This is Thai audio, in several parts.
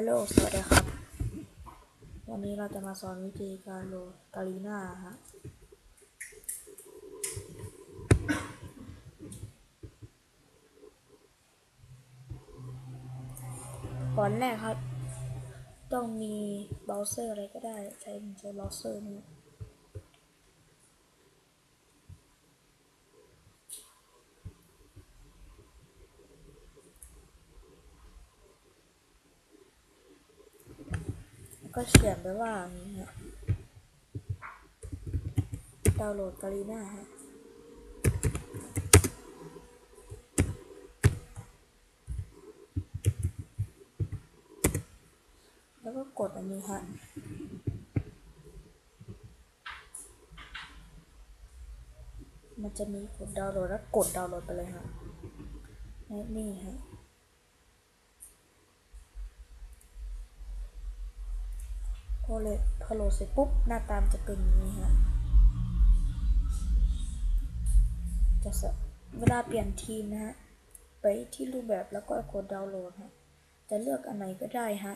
ฮัลโหล สวัสดีครับ วันนี้เราจะมาสอนวิธีการโหลดกาลีน่าฮะ ก่อนแรกครับ ต้องมีเบราว์เซอร์อะไรก็ได้ ใช้ใช้เบราว์เซอร์นี้ ก็เขียนไปว่านี้ฮะดาวน์โหลดกาลีน่าฮะแล้วก็กดอันนี้ฮะมันจะมีกดดาวน์โหลดแล้วกดดาวน์โหลดไปเลยฮะและนี่ฮะ พอเลยพอโหลดเสร็จปุ๊บหน้าตามจะเป็นอย่างนี้ฮะจะสะเวลาเปลี่ยนทีมนะฮะไปที่รูปแบบแล้วก็กดดาวน์โหลดฮะจะเลือกอันไหนก็ได้ฮะ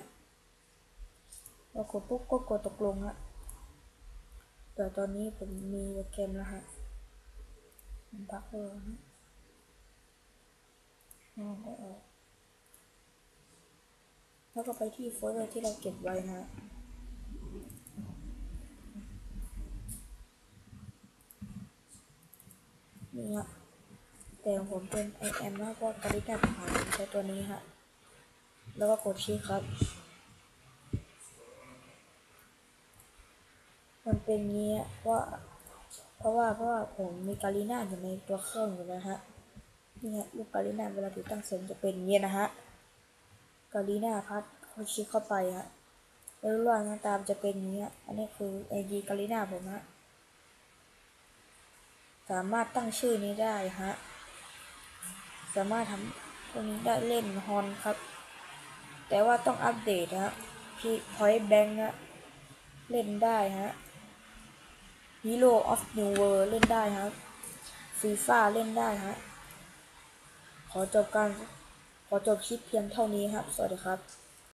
พอกดปุ๊บก็กดตกลงฮะแต่ตอนนี้ผมมีโปรแกรมแล้วฮะมันพักเลยฮะแล้วก็ออกแล้วก็ไปที่โฟลเดอร์ที่เราเก็บไว้นะฮะ นี่ฮะแต่ของผมเป็น i am มากกว่ากริกาผ่านใช้ตัวนี้ฮะ แล้วก็กดชี้ครับ มันเป็นงี้ฮะว่า เพราะว่าเพราะว่าผมมีกาลิน่าอยู่ในตัวเครื่องอยู่แล้วฮะ นี่ฮะลูกกาลิน่าเวลาติดตั้งเสร็จจะเป็นงี้นะฮะ กาลิน่าพัดเขาชี้เข้าไปฮะแล้วรูปร่างหน้าตามจะเป็นอย่างนี้ฮะอันนี้คือไอดีกาลิน่าผมฮะามารถตั้งชื่อนี้ได้ฮะ สามารถทำตัวนี้ได้เล่นฮอนครับ แต่ว่าต้องอัปเดตฮะพี่พอยต์แบงค์ฮะเล่นได้ฮะ Hero of New World เล่นได้ฮะฟีฟ่าเล่นได้ฮะ ขอจบการ ขอจบคลิปเพียงเท่านี้ครับ สวัสดีครับ